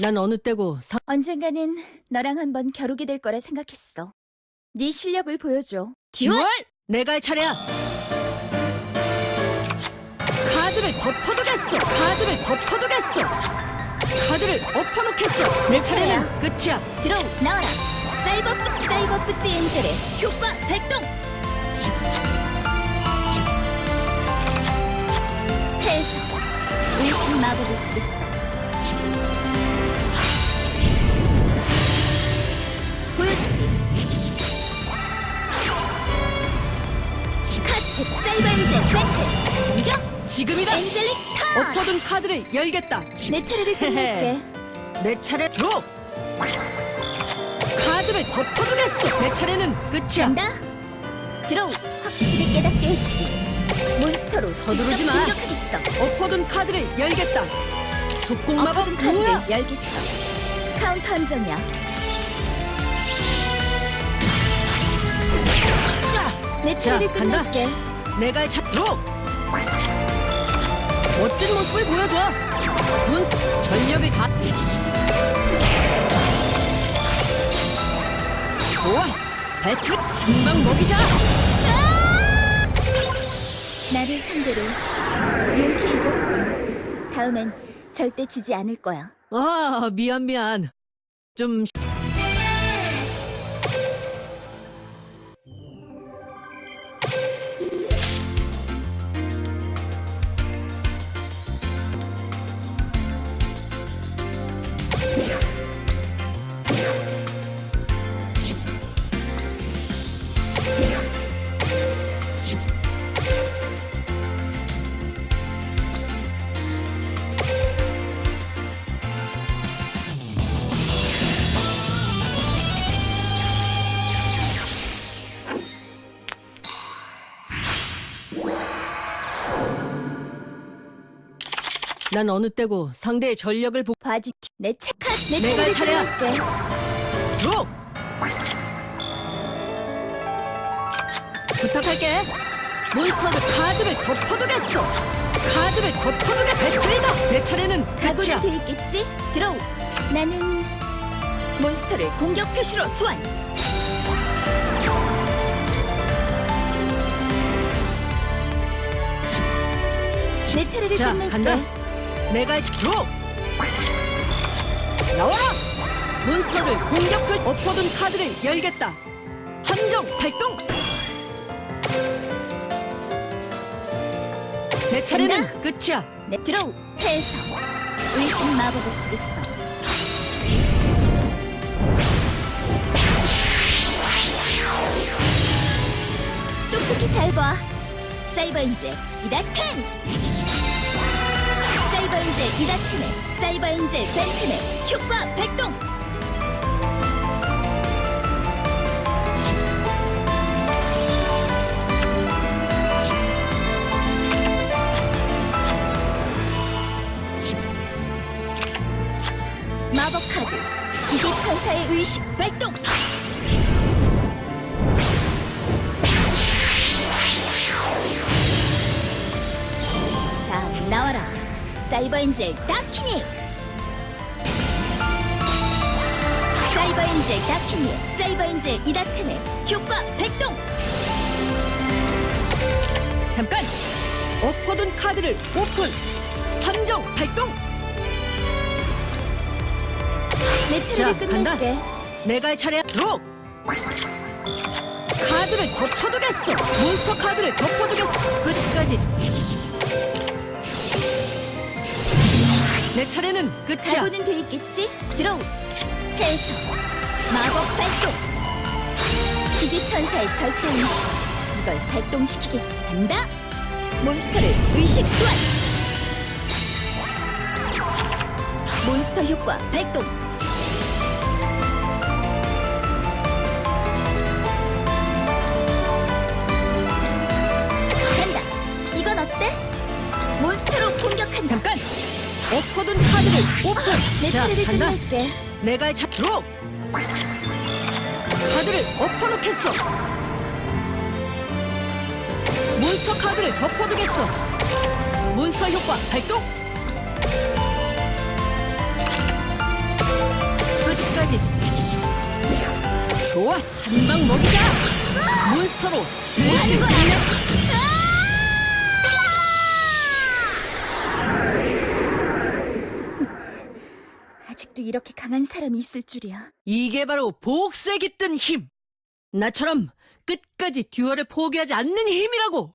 난 어느 때고 상... 언젠가는 너랑 한번 겨루게 될 거라 생각했어. 네 실력을 보여줘. 듀얼! 내가 할 차례야. 카드를 덮어두겠어. 카드를 덮어두겠어. 카드를 엎어놓겠어. 내 차례는 끝이야. 들어오 나와라. 사이버푸 사이버푸트 엔젤의 효과 발동. 패에서 의식 마법을 쓰겠어. 엔젤릭 턴. 엎어둔 카드를 열겠다. 내 차례를 끝낼게. 내 차례 드로. 카드를 덮어두겠어. 내 차례는 끝이야. 간다. 들어오. 확실히 깨닫게 해주지. 몬스터로 서두르지 직접 마. 공격하겠어. 엎어둔 카드를 열겠다. 속공 마법 엎어둔 카드를 뭐야? 열겠어. 카운터 한정이야. 내 차례를 간다. 끝낼게. 내가 할차 드로. 멋진 모습을 보여줘. 몬스 전력을 다. 좋아. 배틀 금방 먹이자. 나를 상대로 용케 이겼군. 다음엔 절대 지지 않을 거야. 아 미안 미안. 좀 난 어느 때고 상대의 전력을 보. 바지 내 체카 내 내가 차례야. 드로. 부탁할게. 몬스터는 카드를 덮어두겠어. 카드를 덮어두게 배틀이다. 내 차례는 각오는 끝이야. 돼 있겠지? 들어오. 나는 몬스터를 공격 표시로 소환. 내 차례를 자, 끝낼게. 간다. 내가 할 차- 드로. 나와라. 몬스터를 공격을 엎어둔 카드를 열겠다. 함정 발동. 내 차례는. 끝이야. 내 들어오. 패에서 의식 마법을 쓰겠어. 똑똑히 잘 봐. 사이버 인젤 이다텐. 사이버 인젤 이다텐의 사이버 인젤 벤텐의 효과 발동. 마법 카드 기계 천사의 의식 발동. 자 나와라 사이버 엔젤 다키니. 사이버 엔젤 다키니 사이버 엔젤 이다텐의 효과 발동. 잠깐. 엎어둔 카드를 오픈. 함정 발동. 내 차례를 자, 간다. 끝낼게. 내가 할 차례야. 드로. 카드를 덮어두겠어. 몬스터 카드를 덮어두겠어. 끝까지. 내 차례는 끝이야. 각오는 돼 있겠지? 들어오. 패에서 마법 발동. 기계 천사의 절대 의식. 이걸 발동시키겠어. 간다. 몬스터를 의식 소환. 몬스터 효과 발동. 간다. 이건 어때? 몬스터로 공격한다. 잠깐. 엎어둔 카드를 오픈. 내 자, 차례를 간다. 끝낼게. 내가 할 차. 드로. 카드를 엎어놓겠어. 몬스터 카드를 덮어두겠어. 몬스터 효과 발동. 끝까지 좋아 한방 먹이자 몬스터로 슬슬 아직도 이렇게 강한 사람이 있을 줄이야. 이게 바로 복수에 깃든 힘 나처럼 끝까지 듀얼을 포기하지 않는 힘이라고